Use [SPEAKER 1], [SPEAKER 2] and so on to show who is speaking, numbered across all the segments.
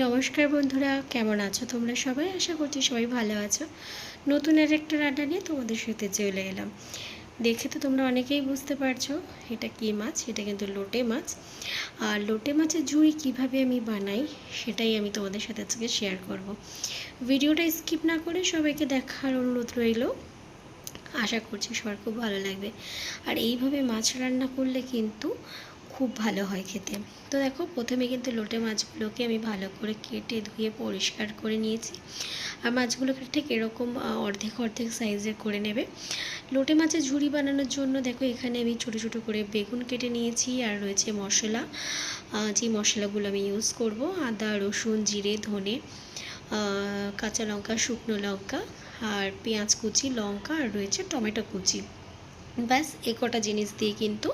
[SPEAKER 1] নমস্কার বন্ধুরা, কেমন আছো তোমরা সবাই? আশা করছি সবাই ভালো আছো। নতুন আর একটা রান্না নিয়ে তোমাদের সাথে চলে এলাম। দেখে তো তোমরা অনেকেই বুঝতে পারছ, এটা কী মাছ? এটা কিন্তু লোটে মাছ। আর লোটে মাছের ঝুড়ি কীভাবে আমি বানাই, সেটাই আমি তোমাদের সাথে আজকে শেয়ার করব। ভিডিওটা স্কিপ না করে সবাইকে দেখার অনুরোধ রইল। আশা করছি সবার খুব ভালো লাগবে। আর এইভাবে মাছ রান্না করলে কিন্তু খুব ভালো হয় খেতে। তো দেখো, প্রথমে কিন্তু লোটে মাছগুলোকে আমি ভালো করে কেটে ধুয়ে পরিষ্কার করে নিয়েছি। আর মাছগুলোকে ঠিক এরকম অর্ধেক অর্ধেক সাইজের করে নেবে। লোটে মাছের ঝুড়ি বানানোর জন্য দেখো, এখানে আমি ছোট ছোট করে বেগুন কেটে নিয়েছি আর রয়েছে মশলা। যে মশলাগুলো আমি ইউজ করব, আদা, রসুন, জিরে, ধনে কাঁচা লঙ্কা, শুকনো লঙ্কা, আর পেঁয়াজ কুচি, লঙ্কা, আর রয়েছে টমেটো কুচি। ব্যাস, এই কটা জিনিস দিয়ে কিন্তু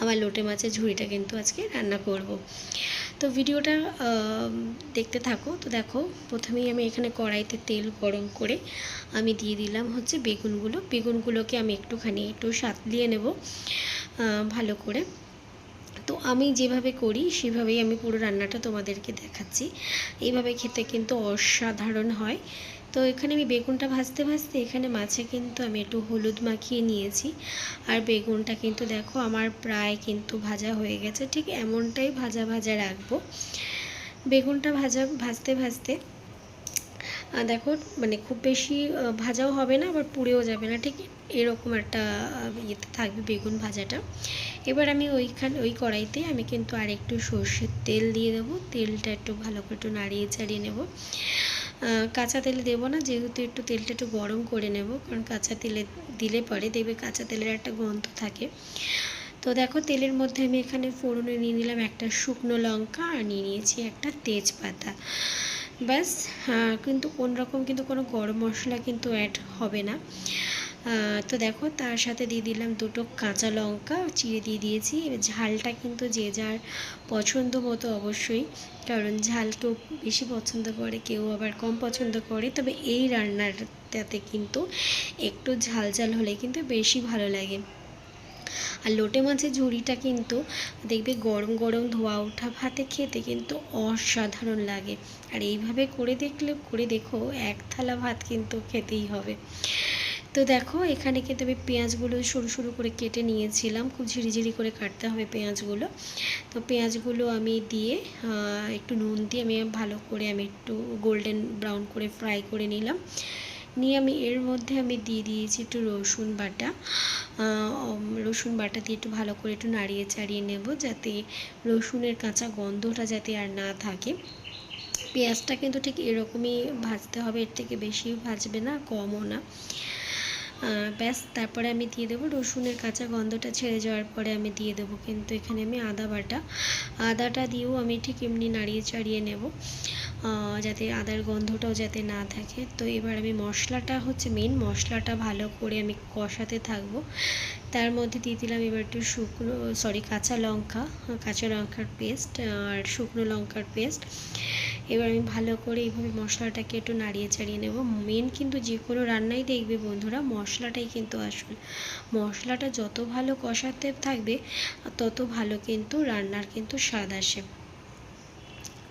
[SPEAKER 1] আমার লোটে মাছের ঝুড়িটা কিন্তু আজকে রান্না করব। তো ভিডিওটা দেখতে থাকো। তো দেখো, প্রথমেই আমি এখানে কড়াইতে তেল গরম করে আমি দিয়ে দিলাম হচ্ছে বেগুনগুলো। বেগুনগুলোকে আমি একটুখানি একটু সাতলিয়ে নেব ভালো করে। তো আমি যেভাবে করি, সেভাবেই আমি পুরো রান্নাটা তোমাদেরকে দেখাচ্ছি। এইভাবে খেতে কিন্তু অসাধারণ হয়। তো এখানে আমি বেগুনটা ভাজতে ভাজতে এখানে মাছে কিন্তু আমি একটু হলুদ মাখিয়ে নিয়েছি। আর বেগুনটা কিন্তু দেখো আমার প্রায় কিন্তু ভাজা হয়ে গেছে, ঠিক এমনটাই ভাজা ভাজা রাখব। বেগুনটা ভাজা, ভাজতে ভাজতে দেখো মানে খুব বেশি ভাজাও হবে না, আবার পুড়েও যাবে না। ঠিক এরকম একটা ইয়েতে থাকবে বেগুন ভাজাটা। এবার আমি ওইখান, ওই কড়াইতে আমি কিন্তু আর একটু সর্ষের তেল দিয়ে দেবো। তেলটা একটু ভালো করে একটু নাড়িয়ে চাড়িয়ে নেব। কাঁচা তেল দেবো না, যেহেতু একটু তেলটা একটু গরম করে নেব, কারণ কাঁচা তেলে দিলে পরে দেখবে কাঁচা তেলের একটা গন্ধ থাকে। তো দেখো, তেলের মধ্যে আমি এখানে ফোড়নে নিয়ে নিলাম একটা শুকনো লঙ্কা, আর নিয়ে নিয়েছি একটা তেজপাতা। ব্যাস কিন্তু কোন রকম কিন্তু কোনো গরম মশলা কিন্তু অ্যাড হবে না। তো দেখো, তার সাথে দিয়ে দিলাম দুটো কাঁচা লঙ্কা, চিড়ে দিয়ে দিয়েছি। ঝালটা কিন্তু যে যার পছন্দ মতো অবশ্যই, কারণ ঝাল কেউ বেশি পছন্দ করে, কেউ আবার কম পছন্দ করে। তবে এই রান্নাটাতে কিন্তু একটু ঝাল ঝাল হলে কিন্তু বেশি ভালো লাগে। আর লোটে মাছের ঝুড়িটা কিন্তু দেখবে গরম গরম ধোয়া ওঠা ভাতে খেতে কিন্তু অসাধারণ লাগে। আর এইভাবে করে দেখলে, করে দেখো এক থালা ভাত কিন্তু খেতেই হবে। তো দেখো, এখানে কিন্তু আমি পেঁয়াজগুলো সরু সরু করে কেটে নিয়েছিলাম। খুব ঝিরিঝিরি করে কাটতে হবে পেঁয়াজগুলো। তো পেঁয়াজগুলো আমি দিয়ে একটু নুন দিয়ে আমি ভালো করে আমি একটু গোল্ডেন ব্রাউন করে ফ্রাই করে নিলাম। নিয়ে আমি এর মধ্যে আমি দিয়ে দিয়েছি একটু রসুন বাটা। রসুন বাটা দিয়ে একটু ভালো করে একটু নাড়িয়ে চাড়িয়ে নেব যাতে রসুনের কাঁচা গন্ধটা যাতে আর না থাকে। পেঁয়াজটা কিন্তু ঠিক এরকমই ভাজতে হবে, এর থেকে বেশি ভাজবে না, কমও না। ব্যাস, তারপরে আমি দিয়ে দেবো রসুনের কাঁচা গন্ধটা ছেড়ে যাওয়ার পরে আমি দিয়ে দেবো কিন্তু এখানে আমি আদা বাটা। আদাটা দিয়েও আমি ঠিক এমনি নাড়িয়ে চাড়িয়ে নেব। যাতে আদার গন্ধটাও যাতে না থাকে। তো এবার আমি মশলাটা হচ্ছে মেন মশলাটা ভালো করে আমি কষাতে থাকব। তার মধ্যে দিয়ে দিলাম এবার একটু শুকনো সরি কাঁচা লঙ্কা কাঁচা লঙ্কার পেস্ট আর শুকনো লঙ্কার পেস্ট এবার আমি ভালো করে এইভাবে মশলাটাকে একটু নাড়িয়ে চাড়িয়ে নেব। মেন কিন্তু যে কোনো রান্নাই দেখবে বন্ধুরা, মশলাটাই কিন্তু আসল। মশলাটা যত ভালো কষাতে থাকবে, তত ভালো কিন্তু রান্নার কিন্তু স্বাদ আসে।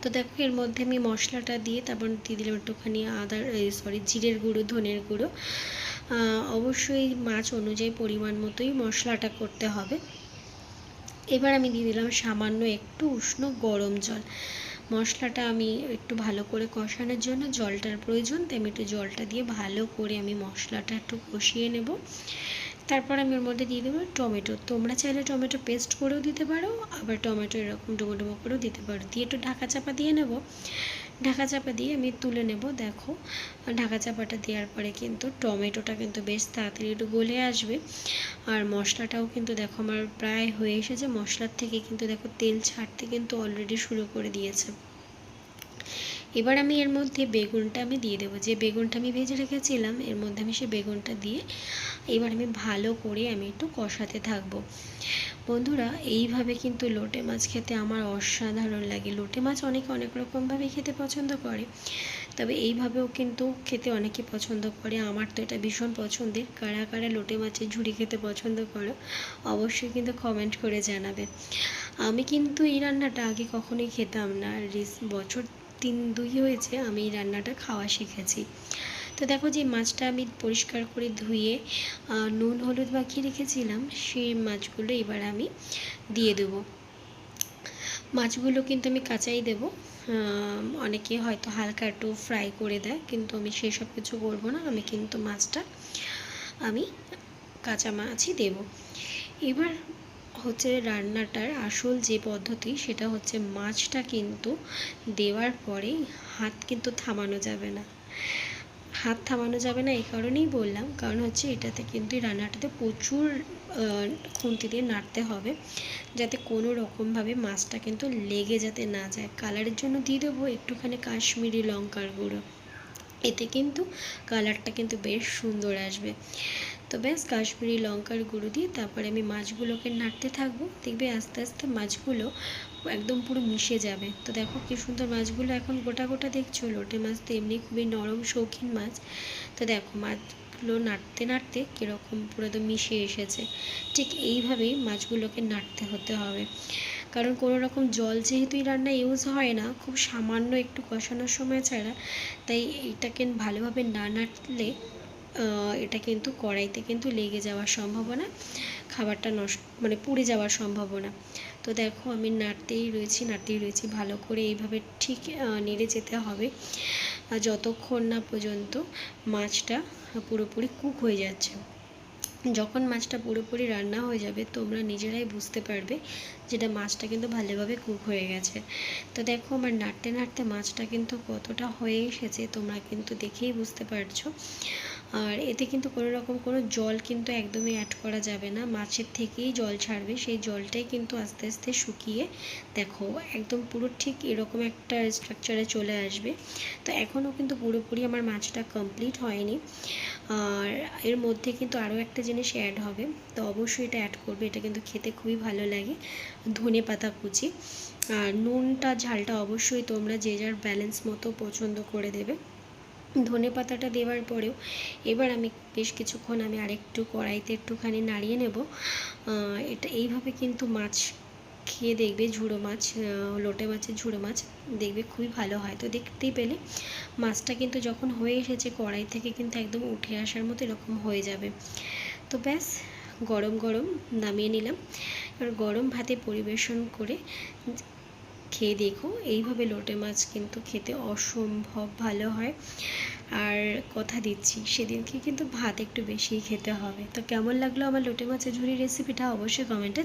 [SPEAKER 1] তো দেখো, এর মধ্যে আমি মশলাটা দিয়ে তারপর দিয়ে দিলাম একটুখানি আদার সরি জিরের গুঁড়ো, ধনের গুঁড়ো। অবশ্যই মাছ অনুযায়ী পরিমাণ মতোই মশলাটা করতে হবে। এবার আমি দিয়ে দিলাম সামান্য একটু উষ্ণ গরম জল। মশলাটা আমি একটু ভালো করে কষানোর জন্য জলটার প্রয়োজন, তাই আমি একটু জলটা দিয়ে ভালো করে আমি মশলাটা একটু কষিয়ে নেব। তারপর আমি ওর মধ্যে দিয়ে দেবো টমেটো। তোমরা চাইলে টমেটো পেস্ট করেও দিতে পারো, আবার টমেটো এরকম ডুমো ডুমো করেও দিতে পারো। দিয়ে একটু ঢাকা চাপা দিয়ে নেব। ঢাকা চাপা দিয়ে আমি তুলে নেব, দেখো। ঢাকা চাপাটা দেওয়ার পরে কিন্তু টমেটোটা কিন্তু বেশ তাড়াতাড়ি একটু গলে আসবে। আর মশলাটাও কিন্তু দেখো আমার প্রায় হয়ে এসেছে। মশলার থেকে কিন্তু দেখো তেল ছাড়তে কিন্তু অলরেডি শুরু করে দিয়েছে। এবার আমি এর মধ্যে বেগুনটা আমি দিয়ে দেবো। যে বেগুনটা আমি ভেজে রেখেছিলাম, এর মধ্যে আমি সে বেগুনটা দিয়ে এবার আমি ভালো করে আমি একটু কষাতে থাকব। বন্ধুরা, এইভাবে কিন্তু লোটে মাছ খেতে আমার অসাধারণ লাগে। লোটে মাছ অনেকে অনেক রকমভাবে খেতে পছন্দ করে, তবে এইভাবেও কিন্তু খেতে অনেকে পছন্দ করে। আমার তো এটা ভীষণ পছন্দের। কারা কারা লোটে মাছের ঝুড়ি খেতে পছন্দ করো, অবশ্যই কিন্তু কমেন্ট করে জানাবে। আমি কিন্তু এই রান্নাটা আগে কখনোই খেতাম না। রিস বছর তিন দুই হয়েছে আমি এই রান্নাটা খাওয়া শিখেছি। তো দেখো যে মাছটা আমি পরিষ্কার করে ধুয়ে নুন, হলুদ মাখিয়ে রেখেছিলাম, সেই মাছগুলো এবার আমি দিয়ে দেবো। মাছগুলো কিন্তু আমি কাঁচাই দেবো। অনেকে হয়তো হালকা একটু ফ্রাই করে দেয়, কিন্তু আমি সেই সব কিছু করব না, আমি কিন্তু মাছটা আমি কাঁচা মাছই দেব। এবার হচ্ছে রান্নাটার আসল যে পদ্ধতি, সেটা হচ্ছে মাছটা কিন্তু দেওয়ার পরে হাত কিন্তু থামানো যাবে না। হাত থামানো যাবে না, এই কারণেই বললাম। কারণ হচ্ছে এটাতে কিন্তু এই রান্নাটাতে প্রচুর খুন্তি দিয়ে নাড়তে হবে। যাতে কোনো রকমভাবে মাছটা কিন্তু লেগে যাতে না যায়। কালারের জন্য দিয়ে দেবো একটুখানি কাশ্মীরি লঙ্কার গুঁড়ো। এতে কিন্তু কালারটা কিন্তু বেশ সুন্দর আসবে। তো ব্যাস, কাশ্মীরি লঙ্কার গুঁড়ো দিয়ে তারপরে আমি মাছগুলোকে নাড়তে থাকব। দেখবে আস্তে আস্তে মাছগুলো একদম পুরো মিশে যাবে। তো দেখো কি সুন্দর মাছগুলো এখন গোটা গোটা দেখছ? লোটে মাছ তো এমনি খুবই নরম, শৌখিন মাছ। তো দেখো মাছগুলো নাড়তে নাড়তে কীরকম পুরো তো মিশে এসেছে। ঠিক এইভাবেই মাছগুলোকে নাড়তে হতে হবে। কারণ কোনো রকম জল যেহেতু এই রান্না ইউজ হয় না, খুব সামান্য একটু কষানোর সময় ছাড়া, তাই এটাকে ভালোভাবে না নাড়লে এটা কিন্তু কড়াইতে কিন্তু লেগে যাওয়ার সম্ভাবনা, খাবারটা নষ্ট মানে পুড়ে যাওয়ার সম্ভাবনা। তো দেখো, আমি নাড়তেই রয়েছি নাড়তেই রয়েছি, ভালো করে এইভাবে ঠিক নেড়ে যেতে হবে। যতক্ষণ না পর্যন্ত মাছটা পুরোপুরি কুক হয়ে যাচ্ছে, যখন মাছটা পুরোপুরি রান্না হয়ে যাবে, তোমরা নিজেরাই বুঝতে পারবে যেটা মাছটা কিন্তু ভালোভাবে কুক হয়ে গেছে। তো দেখো, আমার নাড়তে নাড়তে মাছটা কিন্তু কতটা হয়ে এসেছে, তোমরা কিন্তু দেখেই বুঝতে পারছ। আর এতে কিন্তু কোনো রকম কোনো জল কিন্তু একদমই অ্যাড করা যাবে না। মাছের থেকেই জল ছাড়বে, সেই জলটাই কিন্তু আস্তে আস্তে শুকিয়ে দেখো একদম পুরো ঠিক এরকম একটা স্ট্রাকচারে চলে আসবে। তো এখনও কিন্তু পুরোপুরি আমার মাছটা কমপ্লিট হয়নি। আর এর মধ্যে কিন্তু আরও একটা জিনিস অ্যাড হবে, তো অবশ্যই এটা অ্যাড করবে, এটা কিন্তু খেতে খুবই ভালো লাগে, ধনে পাতা কুচি। আর নুনটা, ঝালটা অবশ্যই তোমরা যে যার ব্যালেন্স মতো পছন্দ করে দেবে। ধনে পাতাটা দেওয়ার পরেও এবার আমি বেশ কিছুক্ষণ আমি আরেকটু কড়াইতে একটুখানি নাড়িয়ে নেব। এটা এইভাবে কিন্তু মাছ খেয়ে দেখবে ঝুড়ো মাছ লোটে মাছের ঝুড়ো মাছ দেখবে খুবই ভালো হয়। তো দেখতেই পেলে মাছটা কিন্তু যখন হয়ে এসেছে কড়াই থেকে কিন্তু একদম উঠে আসার মতো এরকম হয়ে যাবে। তো ব্যাস, গরম গরম নামিয়ে নিলাম। এবার গরম ভাতে পরিবেশন করে খেয়ে দেখো। এইভাবে লোটে মাছ কিন্তু খেতে অসম্ভব ভালো হয়। আর কথা দিচ্ছি, সেদিনকে কিন্তু ভাত একটু বেশিই খেতে হবে। তো কেমন লাগল আমার লোটে মাছের ঝুড়ি রেসিপিটা অবশ্যই কমেন্টে